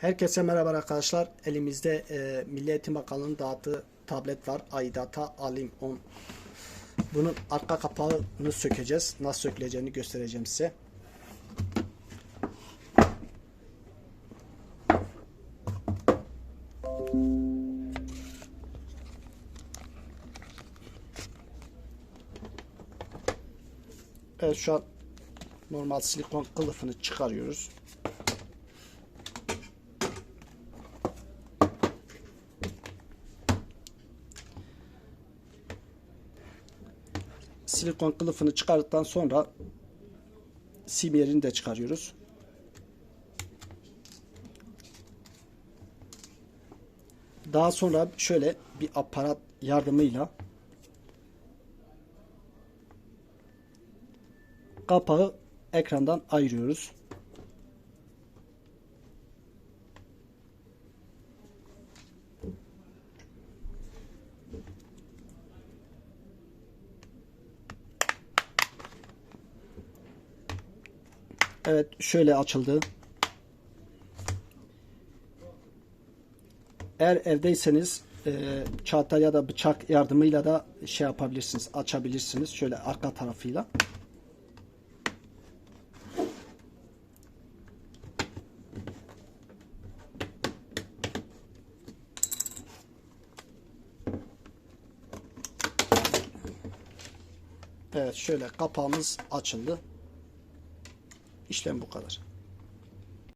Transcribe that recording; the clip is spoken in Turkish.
Herkese merhaba arkadaşlar. Elimizde e, Milli Eğitim Bakanlığı'nın dağıttığı tablet var. Aidata Alim 10. Bunun arka kapağını sökeceğiz. Nasıl söküleceğini göstereceğim size. Evet şu an normal silikon kılıfını çıkarıyoruz. Silikon kılıfını çıkardıktan sonra sim yerini de çıkarıyoruz. Daha sonra şöyle bir aparat yardımıyla kapağı ekrandan ayırıyoruz. Evet şöyle açıldı. Eğer evdeyseniz e, çanta ya da bıçak yardımıyla da şey yapabilirsiniz, açabilirsiniz. Şöyle arka tarafıyla. Evet şöyle kapağımız açıldı. İşlem bu kadar.